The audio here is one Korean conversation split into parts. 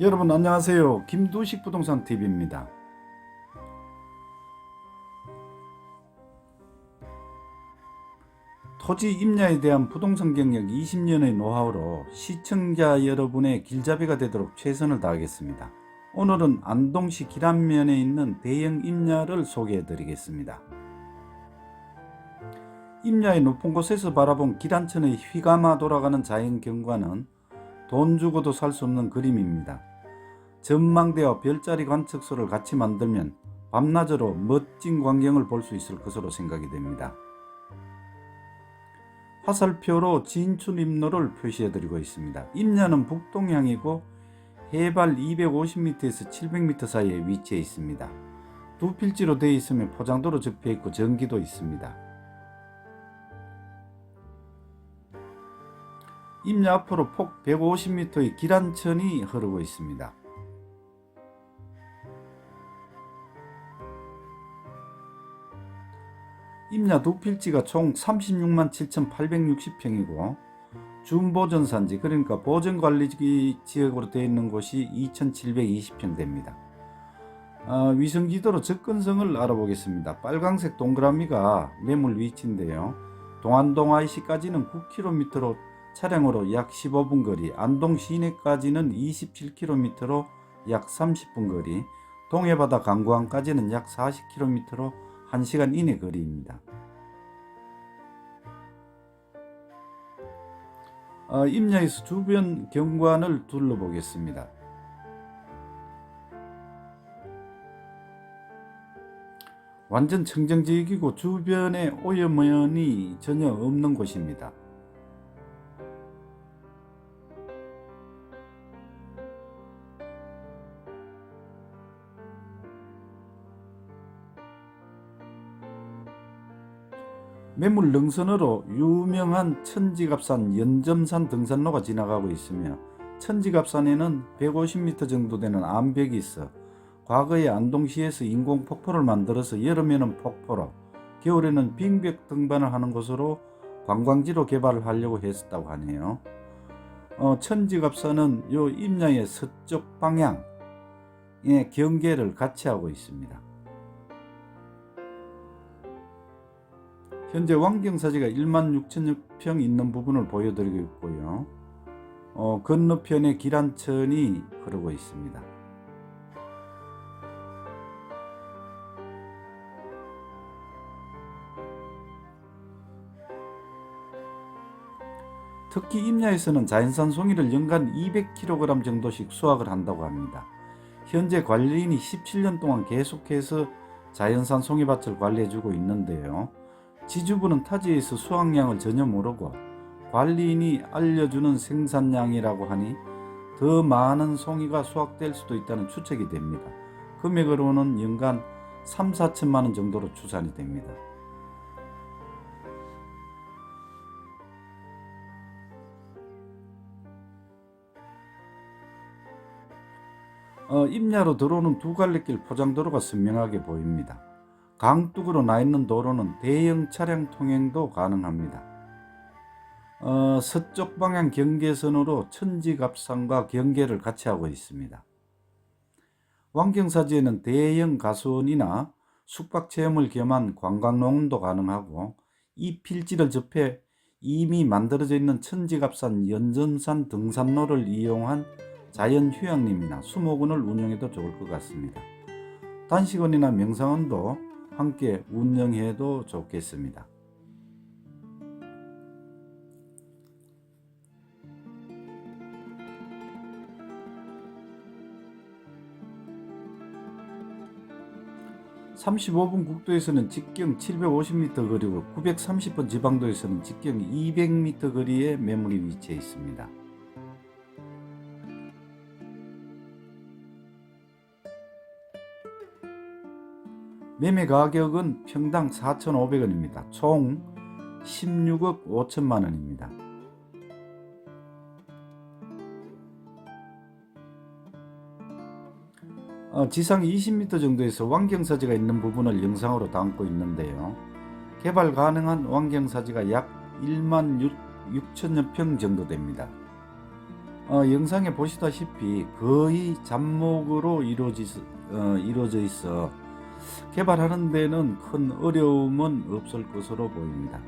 여러분 안녕하세요. 김두식 부동산 TV입니다. 토지 임야에 대한 부동산 경력 20년의 노하우로 시청자 여러분의 길잡이가 되도록 최선을 다하겠습니다. 오늘은 안동시 기란면에 있는 대형 임야를 소개해 드리겠습니다. 임야의 높은 곳에서 바라본 기란천의 휘감아 돌아가는 자연 경관은 돈 주고도 살 수 없는 그림입니다. 전망대와 별자리 관측소를 같이 만들면 밤낮으로 멋진 광경을 볼 수 있을 것으로 생각이 됩니다. 화살표로 진출 임로를 표시해 드리고 있습니다. 임야는 북동향이고 해발 250m에서 700m 사이에 위치해 있습니다. 두 필지로 되어 있으며 포장도로 접해 있고 전기도 있습니다. 임야 앞으로 폭 150m의 기란천이 흐르고 있습니다. 임야 두 필지가 총 36만 7,860평이고 준보전 산지 그러니까 보전관리 지역으로 되어 있는 곳이 2,720평 됩니다. 어, 위성지도로 접근성을 알아보겠습니다. 빨강색 동그라미가 매물 위치인데요. 동안동 IC까지는 9km로 차량으로 약 15분 거리, 안동 시내까지는 27km로 약 30분 거리, 동해바다 강구항까지는 약 40km로 1시간 이내 거리입니다. 어, 임야에서 주변 경관을 둘러보겠습니다. 완전 청정지역이고 주변에 오염원이 전혀 없는 곳입니다. 매물 능선으로 유명한 천지갑산 연점산 등산로가 지나가고 있으며 천지갑산에는 150m 정도 되는 암벽이 있어 과거에 안동시에서 인공 폭포를 만들어서 여름에는 폭포로 겨울에는 빙벽 등반을 하는 곳으로 관광지로 개발을 하려고 했었다고 하네요. 어, 천지갑산은 요 임야의 서쪽 방향의 경계를 같이 하고 있습니다. 현재 왕경사지가 1만 6천여 평 있는 부분을 보여드리고 있고요. 어, 건너편에 기란천이 흐르고 있습니다. 특히 임야에서는 자연산 송이를 연간 200kg 정도씩 수확을 한다고 합니다. 현재 관리인이 17년 동안 계속해서 자연산 송이밭을 관리해주고 있는데요. 지주부는 타지에서 수확량을 전혀 모르고 관리인이 알려주는 생산량이라고 하니 더 많은 송이가 수확될 수도 있다는 추측이 됩니다. 금액으로는 연간 3, 4천만 원 정도로 추산이 됩니다. 어, 임야로 들어오는 두 갈래길 포장도로가 선명하게 보입니다. 강둑으로 나 있는 도로는 대형 차량 통행도 가능합니다. 어, 서쪽 방향 경계선으로 천지갑산과 경계를 같이 하고 있습니다. 왕경사지에는 대형 가수원이나 숙박 체험을 겸한 관광농원도 가능하고 이 필지를 접해 이미 만들어져 있는 천지갑산 연전산 등산로를 이용한 자연휴양림이나 수목원을 운영해도 좋을 것 같습니다. 단식원이나 명상원도 함께 운영해도 좋겠습니다. (35분) 국도에서는 직경 (750m) 거리고 (930번) 지방도에서는 직경 (200m) 거리에 매물이 위치해 있습니다. 매매 가격은 평당 4,500원입니다. 총 16억 5천만 원입니다. 어, 지상 20m 정도에서 왕경사지가 있는 부분을 영상으로 담고 있는데요. 개발 가능한 왕경사지가 약 1만 6, 6천여 평 정도 됩니다. 어, 영상에 보시다시피 거의 잡목으로 이루어지, 어, 이루어져 있어 개발하는 데는 큰 어려움은 없을 것으로 보입니다.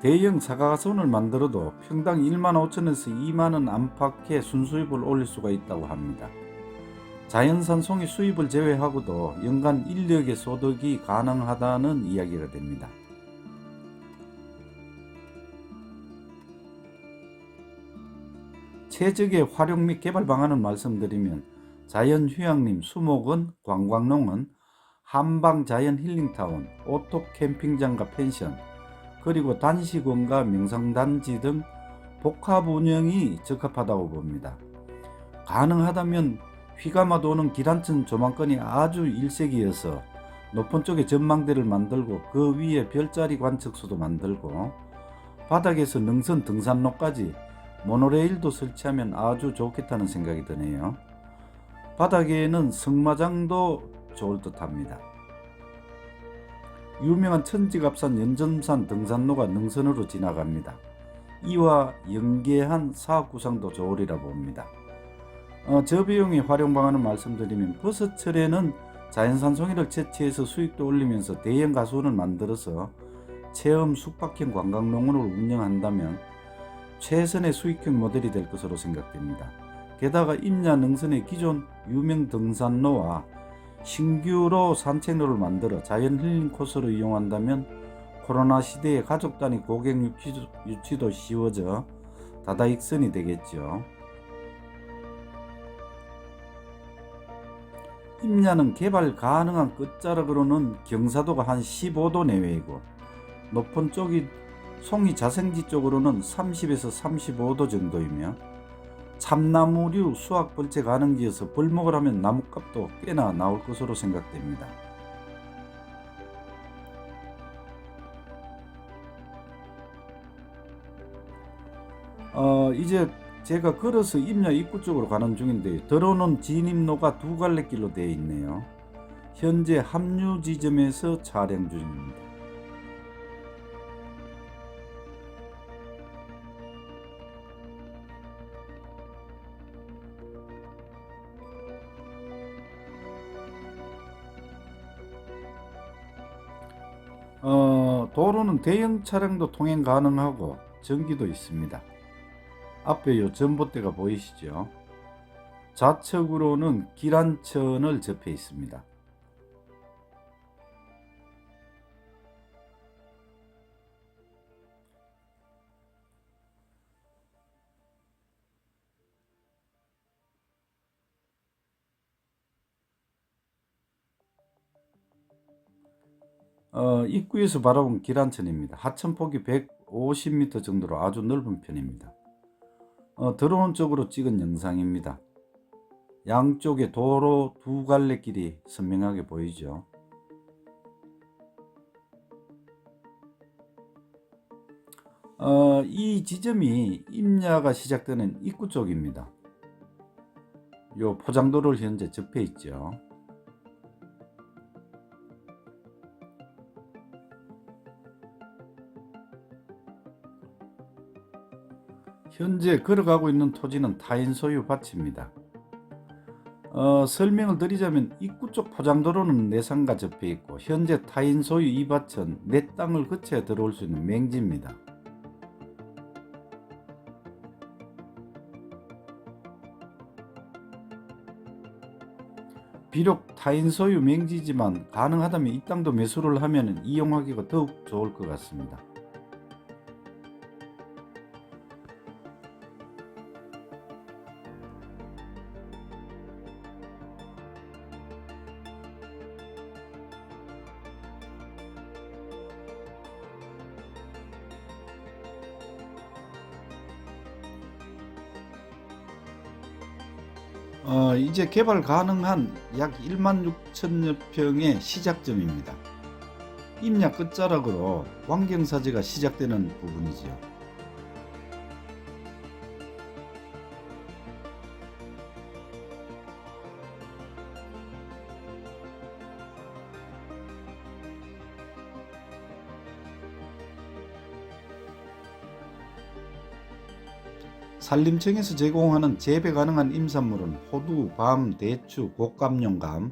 대형 사과손을 만들어도 평당 1만 5천에서 2만 원 안팎의 순수입을 올릴 수가 있다고 합니다. 자연산 송이 수입을 제외하고도 연간 1억의 소득이 가능하다는 이야기가 됩니다. 최적의 활용 및 개발 방안을 말씀드리면 자연휴양림, 수목원, 관광농원, 한방 자연 힐링타운, 오토 캠핑장과 펜션, 그리고 단식원과 명상단지 등 복합 운영이 적합하다고 봅니다. 가능하다면 휘감아 도는 기란천 조망권이 아주 일색이어서 높은 쪽에 전망대를 만들고 그 위에 별자리 관측소도 만들고 바닥에서 능선 등산로까지 모노레일도 설치하면 아주 좋겠다는 생각이 드네요. 바닥에는 승마장도 좋을 듯 합니다. 유명한 천지갑산 연점산 등산로가 능선으로 지나갑니다. 이와 연계한 사업 구상도 좋으리라 봅니다. 어, 저비용의 활용 방안을 말씀드리면 버섯철에는 자연산 송이를 채취해서 수익도 올리면서 대형 가수원을 만들어서 체험 숙박형 관광농원을 운영한다면 최선의 수익형 모델이 될 것으로 생각됩니다. 게다가 임야 능선의 기존 유명 등산로와 신규로 산책로를 만들어 자연 힐링 코스로 이용한다면 코로나 시대에 가족 단위 고객 유치도, 유치도 쉬워져 다다익선이 되겠죠. 임야는 개발 가능한 끝자락으로는 경사도가 한 15도 내외이고 높은 쪽이 송이 자생지 쪽으로는 30에서 35도 정도이며 참나무류 수확 벌채 가능지에서 벌목을 하면 나무값도 꽤나 나올 것으로 생각됩니다. 어, 이제 제가 걸어서 임야 입구 쪽으로 가는 중인데 들어오는 진입로가 두 갈래 길로 되어 있네요. 현재 합류 지점에서 촬영 중입니다. 어, 도로는 대형 차량도 통행 가능하고 전기도 있습니다. 앞에 요 전봇대가 보이시죠? 좌측으로는 기란천을 접해 있습니다. 어, 입구에서 바라본 기란천입니다. 하천폭이 150m 정도로 아주 넓은 편입니다. 어, 들어오는 쪽으로 찍은 영상입니다. 양쪽에 도로 두 갈래 길이 선명하게 보이죠. 어, 이 지점이 임야가 시작되는 입구 쪽입니다. 요 포장도를 현재 접해 있죠. 현재 걸어가고 있는 토지는 타인 소유 밭입니다. 어, 설명을 드리자면 입구 쪽 포장도로는 내상과 접해 있고 현재 타인 소유 이 밭은 내 땅을 거쳐야 들어올 수 있는 맹지입니다. 비록 타인 소유 맹지지만 가능하다면 이 땅도 매수를 하면 이용하기가 더욱 좋을 것 같습니다. 이제 개발 가능한 약 1만 6천여 평의 시작점입니다. 임야 끝자락으로 환경사지가 시작되는 부분이지요. 산림청에서 제공하는 재배 가능한 임산물은 호두, 밤, 대추, 곡감용감,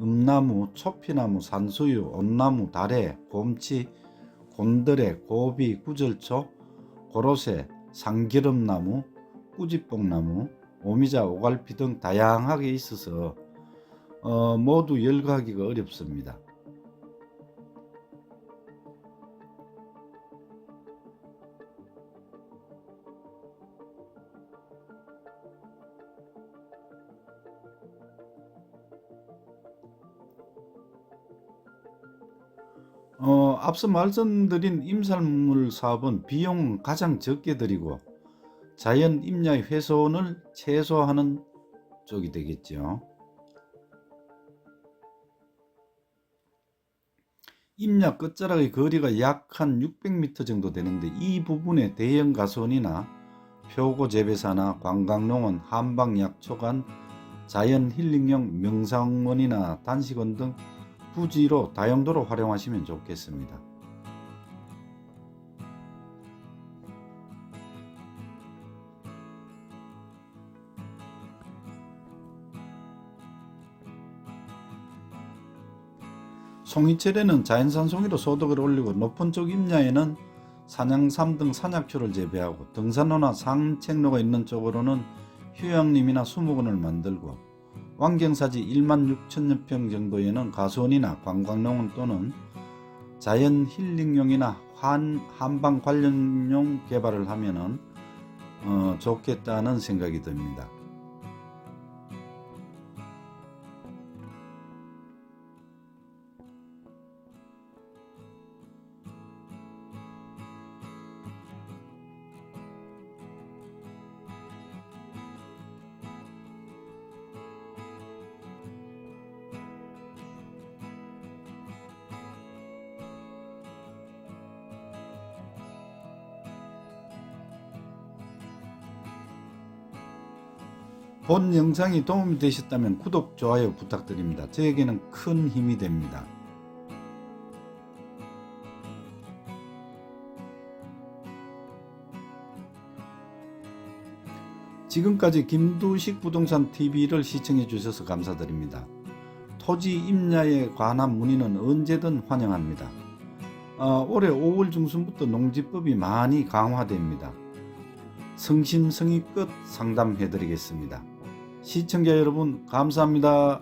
음나무, 초피나무, 산수유, 온나무, 다래, 곰치, 곤드레, 고비, 구절초, 고로쇠, 상기름나무, 꾸지뽕나무, 오미자, 오갈피 등 다양하게 있어서 어, 모두 열거하기가 어렵습니다. 어, 앞서 말씀드린 임산물 사업은 비용 가장 적게 들이고 자연 임야의 훼손을 최소화하는 쪽이 되겠죠. 임야 끝자락의 거리가 약 한 600m 정도 되는데 이 부분에 대형 가수원이나 표고 재배사나 관광농원, 한방 약초관, 자연 힐링용 명상원이나 단식원 등 부지로 다용도로 활용하시면 좋겠습니다. 송이철에는 자연산 송이로 소득을 올리고 높은 쪽 임야에는 산양삼 등 산약초를 재배하고 등산로나 산책로가 있는 쪽으로는 휴양림이나 수목원을 만들고 환경사지 1만 6천여 평 정도에는 가수원이나 관광농원 또는 자연 힐링용이나 환, 한방 관련용 개발을 하면은 어, 좋겠다는 생각이 듭니다. 본 영상이 도움이 되셨다면 구독, 좋아요 부탁드립니다. 저에게는 큰 힘이 됩니다. 지금까지 김두식 부동산 TV를 시청해 주셔서 감사드립니다. 토지 임야에 관한 문의는 언제든 환영합니다. 어, 올해 5월 중순부터 농지법이 많이 강화됩니다. 성심성의껏 상담해 드리겠습니다. 시청자 여러분 감사합니다.